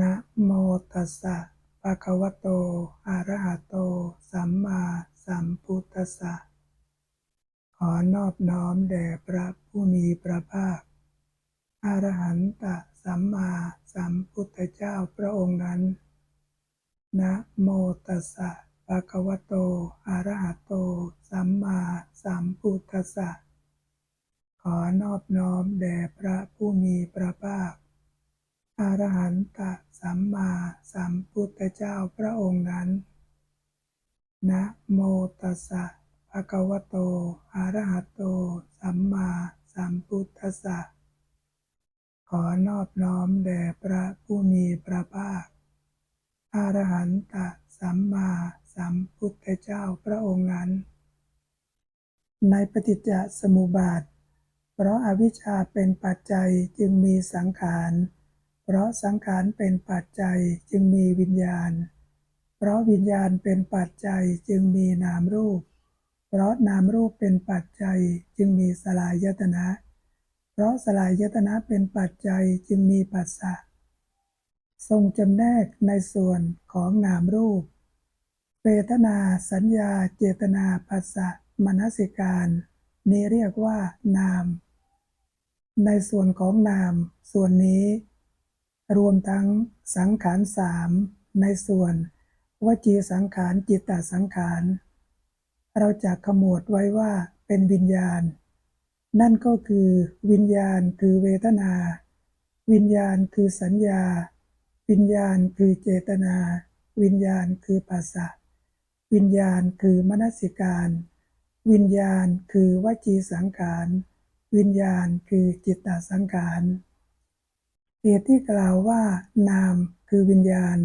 นะโมตัสสะภะคะวะโต อะระหะโต สัมมาสัมพุทธัสสะ ขอนอบน้อมแด่พระผู้มีพระภาค อรหันตสัมมาสัมพุทธเจ้าพระองค์นั้น นะโมตัสสะภะคะวะโต อะระหะโต สัมมาสัมพุทธัสสะ ขอนอบน้อมแด่พระผู้มีพระภาค อรหันตสัมมาสัมพุทธเจ้าพระองค์นั้น นะโมตัสสะภะคะวะโตอะระหะโต สัมมาสัมพุทธัสสะ ขอนอบน้อมแด่พระผู้มีพระภาคอรหันตสัมมาสัมพุทธเจ้าพระองค์นั้น ในปฏิจจสมุปบาท เพราะอาวิชชาเป็นปัจจัยจึงมีสังขาร เพราะสังขารเป็นปัจจัยจึงมีวิญญาณ เพราะวิญญาณเป็นปัจจัยจึงมีนามรูป เพราะนามรูปเป็นปัจจัยจึงมีสลายตนะ เพราะสลายตนะเป็นปัจจัยจึงมีปัสสะ ทรงจำแนกในส่วนของนามรูป เวทนาสัญญา เจตนาปัสสะมนสิการ นี้เรียกว่านาม ในส่วนของนาม ส่วนนี้ รวมทั้งสังขารสามในส่วน วจีสังขารจิตตสังขาร เราจะขมวดไว้ว่าเป็นวิญญาณ นั่นก็คือวิญญาณคือเวทนา วิญญาณคือสัญญา วิญญาณคือเจตนา วิญญาณคือปัสสะวิญญาณคือมนสิการ วิญญาณคือวจีสังขาร วิญญาณคือจิตตสังขาร เหตุที่กล่าวว่านามคือวิญญาณ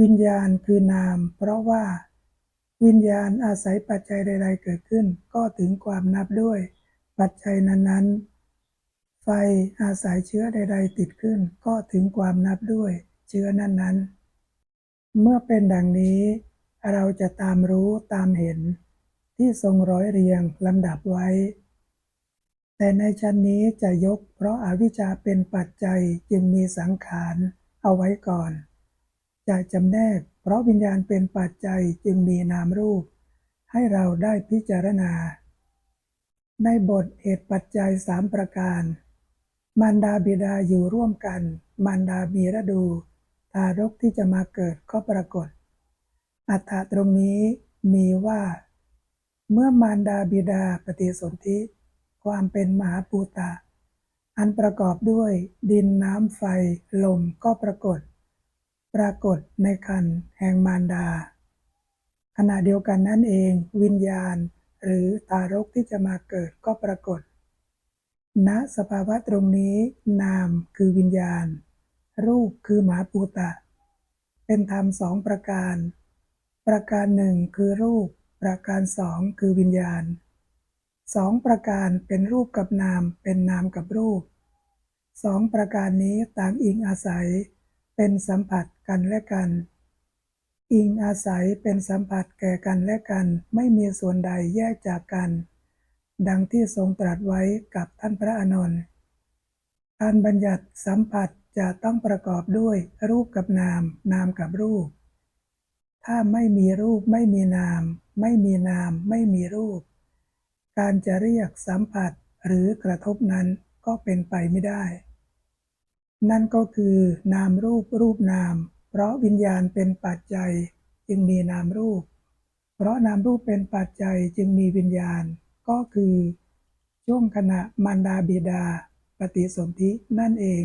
วิญญาณคือนาม เพราะว่า วิญญาณอาศัยปัจจัยใด ๆ เกิดขึ้น ก็ถึงความนับด้วย ปัจจัยนั้นๆ ไฟอาศัยเชื้อใด ๆ ติดขึ้น ก็ถึงความนับด้วย เชื้อนั้นๆ เมื่อเป็นดังนี้ เราจะตามรู้ตามเห็น ที่ทรงร้อยเรียงลำดับไว้ แต่ในชั้นนี้จะยกเพราะอาวิชชาเป็นปัจจัยจึงมีสังขารเอาไว้ก่อน จะจำแนกเพราะวิญญาณเป็นปัจจัยจึงมีนามรูป ให้เราได้พิจารณา ในบทเหตุปัจจัยสามประการ มารดาบิดาอยู่ร่วมกัน มารดามีระดู ทารกที่จะมาเกิดก็ปรากฏ อัฏฐะตรงนี้มีว่า เมื่อมารดาบิดาปฏิสนธิ ความเป็นมหาปูตะ อันประกอบด้วยดินน้ำไฟ ลมก็ปรากฏ ปรากฏในคันแห่งมารดา ขณะเดียวกันนั่นเอง วิญญาณ หรือทารกที่จะมาเกิดก็ปรากฏณสภาวะตรงนี้นามคือวิญญาณ รูปคือหมาปูตะ เป็นธรรมสองประการ ประการหนึ่งคือรูป ประการสองคือวิญญาณ สองประการเป็นรูปกับนาม เป็นนามกับรูป สองประการนี้ต่างอิงอาศัย เป็นสัมผัสกันและกัน อิงอาศัยเป็นสัมผัสแก่กันและกัน ไม่มีส่วนใดแยกจากกัน ดังที่ทรงตรัสไว้กับท่านพระอานนท์การบัญญัติสัมผัสจะต้องประกอบด้วยรูปกับนาม นามกับรูป ถ้าไม่มีรูปไม่มีนาม ไม่มีนาม ไม่มีรูป การจะเรียกสัมผัสหรือกระทบนั้นก็เป็นไปไม่ได้ นั่นก็คือนามรูปรูปนาม เพราะวิญญาณเป็นปัจจัยจึงมีนามรูป เพราะนามรูปเป็นปัจจัยจึงมีวิญญาณ ก็คือ ช่วงขณะมารดาบิดา ปฏิสนธินั่นเอง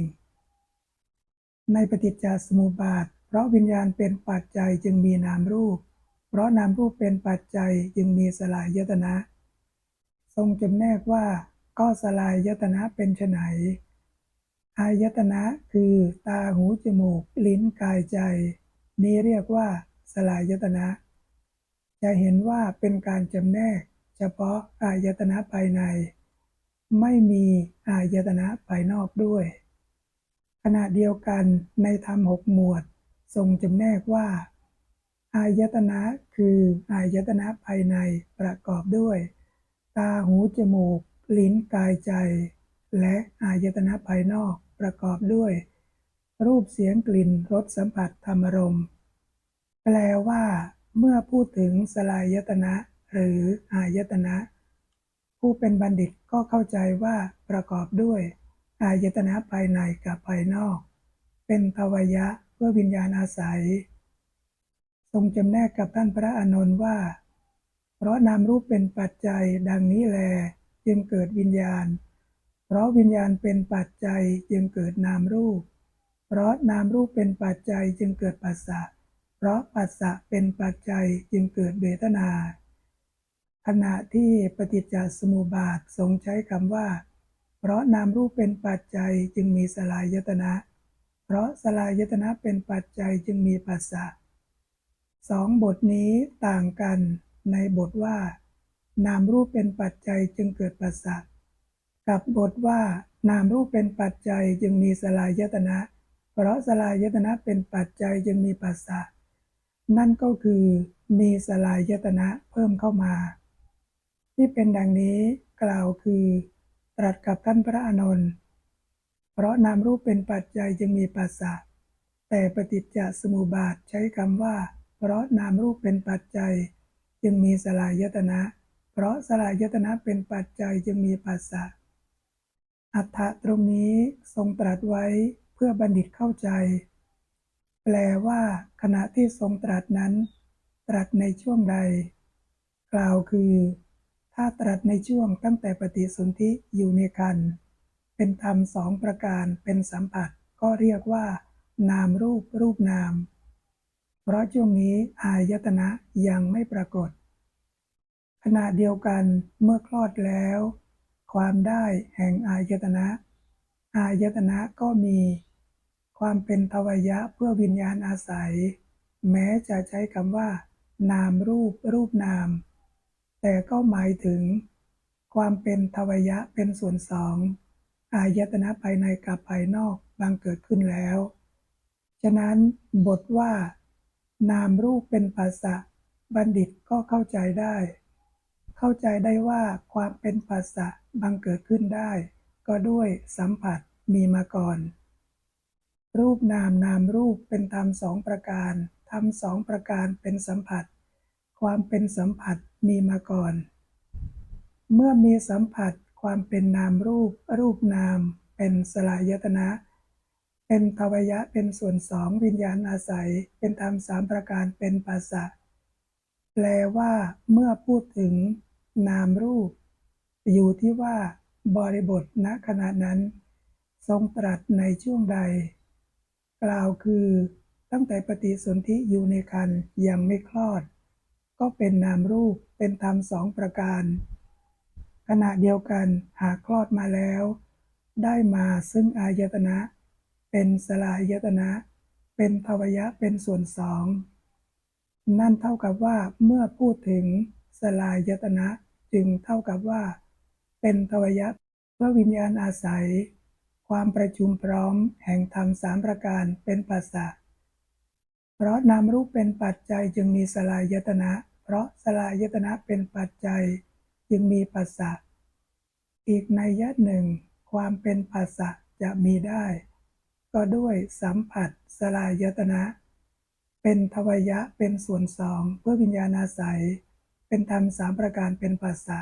ในปฏิจจสมุปบาท เพราะวิญญาณเป็นปัจจัยจึงมีนามรูป เพราะนามรูปเป็นปัจจัยจึงมีสลายยตนะ ทรงจำแนกว่าก็สลายยตนะเป็นไนอายตนะคือตาหูจมูก ลิ้นกายใจ นี้เรียกว่าสลายยตนะ จะเห็นว่าเป็นการจำแนก เฉพาะอายตนะภายใน ไม่มีอายตนะภายนอกด้วย ขณะเดียวกันในธรรมหกหมวด ทรงจำแนกว่า อายตนะคืออายตนะภายในประกอบด้วย ตาหูจมูก ลิ้นกายใจ และอายตนะภายนอกประกอบด้วย รูปเสียงกลิ่นรสสัมผัสธรรมรมแปลว่า เมื่อพูดถึงสลายยตนะ หรืออายตนะ ผู้เป็นบัณฑิตก็เข้าใจว่าประกอบด้วย อายตนะภายในกับภายนอก เป็นทวยะเพื่อวิญญาณอาศัย ทรงจำแนกกับท่านพระอานนท์ว่า เพราะนามรูปเป็นปัจจัยดังนี้แล จึงเกิดวิญญาณ เพราะวิญญาณเป็นปัจจัยจึงเกิดนามรูป เพราะนามรูปเป็นปัจจัยจึงเกิดปัสสะเพราะปัสสะเป็นปัจจัยจึงเกิดเวทนา ขณะที่ปฏิจจสมุปบาททรงใช้คำว่า เพราะนามรูปเป็นปัจจัยจึงมีสลายยตนะ เพราะสลายยตนะเป็นปัจจัยจึงมีปัสสะสองบทนี้ต่างกัน ในบทว่า นามรูปเป็นปัจจัยจึงเกิดปัสสะกับบทว่า นามรูปเป็นปัจจัยจึงมีสลายยตนะ เพราะสลายยตนะเป็นปัจจัยจึงมีปัสสะนั่นก็คือมีสลายยตนะเพิ่มเข้ามา ที่เป็นดังนี้กล่าวคือ ตรัสกับท่านพระอานนท์เพราะนามรูปเป็นปัจจัยจึงมีปัสสะแต่ปฏิจจสมุปบาทใช้คำว่า เพราะนามรูปเป็นปัจจัย จึงมีสลายยตนะ เพราะสลายยตนะเป็นปัจจัยจึงมีปัสสะอัฏฐะตรงนี้ทรงตรัสไว้เพื่อบัณฑิตเข้าใจ แปลว่า ขณะที่ทรงตรัสนั้น ตรัสในช่วงใด กล่าวคือ ถ้าตรัสในช่วงตั้งแต่ปฏิสนธิอยู่ในคันเป็นธรรมสองประการเป็นสัมผัส ก็เรียกว่า นามรูปรูปนาม เพราะช่วงนี้อายตนะยังไม่ปรากฏ ขณะเดียวกันเมื่อคลอดแล้ว ความได้แห่งอายตนะ อายตนะก็มี ความเป็นทวายะเพื่อวิญญาณอาศัย แม้จะใช้คำว่า นามรูปรูปนาม แต่ก็หมายถึง ความเป็นทวายะเป็นส่วนสองอายตนะภายในกับภายนอกบังเกิดขึ้นแล้ว ฉะนั้นบทว่า นามรูปเป็นภาษะ บัณฑิตก็เข้าใจได้ เข้าใจได้ว่าความเป็นภาษะบังเกิดขึ้นได้ ก็ด้วยสัมผัสมีมาก่อน รูปนามนามรูปเป็นธรรมสองประการธรรมสองประการเป็นสัมผัส ความเป็นสัมผัสมีมาก่อน เมื่อมีสัมผัสความเป็นนามรูป รูปนามเป็นสลายตนะ เป็นทวยะเป็นส่วนสองวิญญาณอาศัย เป็นธรรมสามประการเป็นภาษะแปลว่า เมื่อพูดถึงนามรูป อยู่ที่ว่าบริบทณขณะนั้น ทรงตรัสในช่วงใด กล่าวคือตั้งแต่ปฏิสนธิอยู่ในคันยังไม่คลอด ก็เป็นนามรูปเป็นธรรมสองประการ ขณะเดียวกันหากคลอดมาแล้ว ได้มาซึ่งอายตนะ เป็นสลายตนะ เป็นทวยะเป็นส่วนสอง นั่นเท่ากับว่าเมื่อพูดถึงสลายตนะจึงเท่ากับว่า เป็นทวยะเพื่อวิญญาณอาศัย ความประชุมพร้อมแห่งธรรมสามประการเป็นปัสสะเพราะนามรูปเป็นปัจจัยจึงมีสลายตนะ เพราะสลายตนะเป็นปัจจัยจึงมีปัสสะอีกในยะหนึ่ง ความเป็นปัสสะจะมีได้ ก็ด้วยสัมผัสสลายตนะ เป็นทวยะเป็นส่วนสองเพื่อวิญญาณอาศัย เป็นธรรมสามประการเป็นปัสสะ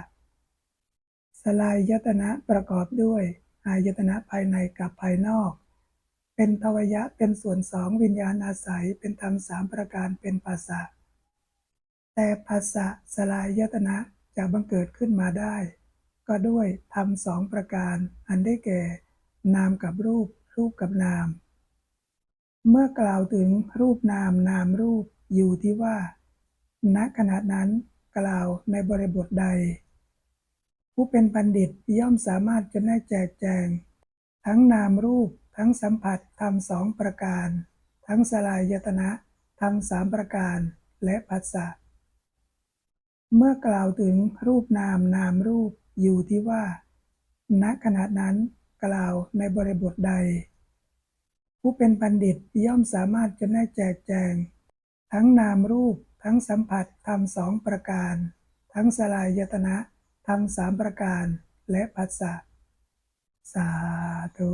สลายตนะประกอบด้วย อายตนะภายในกับภายนอก เป็นทวยะเป็นส่วนสองวิญญาณอาศัย เป็นธรรมสามประการเป็นปัสสะแต่ภาษะสลายตนะจะบังเกิดขึ้นมาได้ ก็ด้วยธรรมสองประการ อันได้แก่ นามกับรูป รูปกับนาม เมื่อกล่าวถึงรูปนามนามรูปอยู่ที่ว่า ณขณะนั้นกล่าวในบริบทใด ผู้เป็นบัณฑิตย่อมสามารถจะได้แจกแจง ทั้งนามรูปทั้งสัมผัสธรรมสองประการ ทั้งสลายยตนะธรรมสามประการและปัสสะเมื่อกล่าวถึงรูปนามนามรูปอยู่ที่ว่า ณขณะนั้น กล่าวในบริบทใด ผู้เป็นบัณฑิตย่อมสามารถจะแน่แจกแจง ทั้งนามรูป ทั้งสัมผัสทำสองประการ ทั้งสลายยตนะทำสามประการ และภาษาสาธุ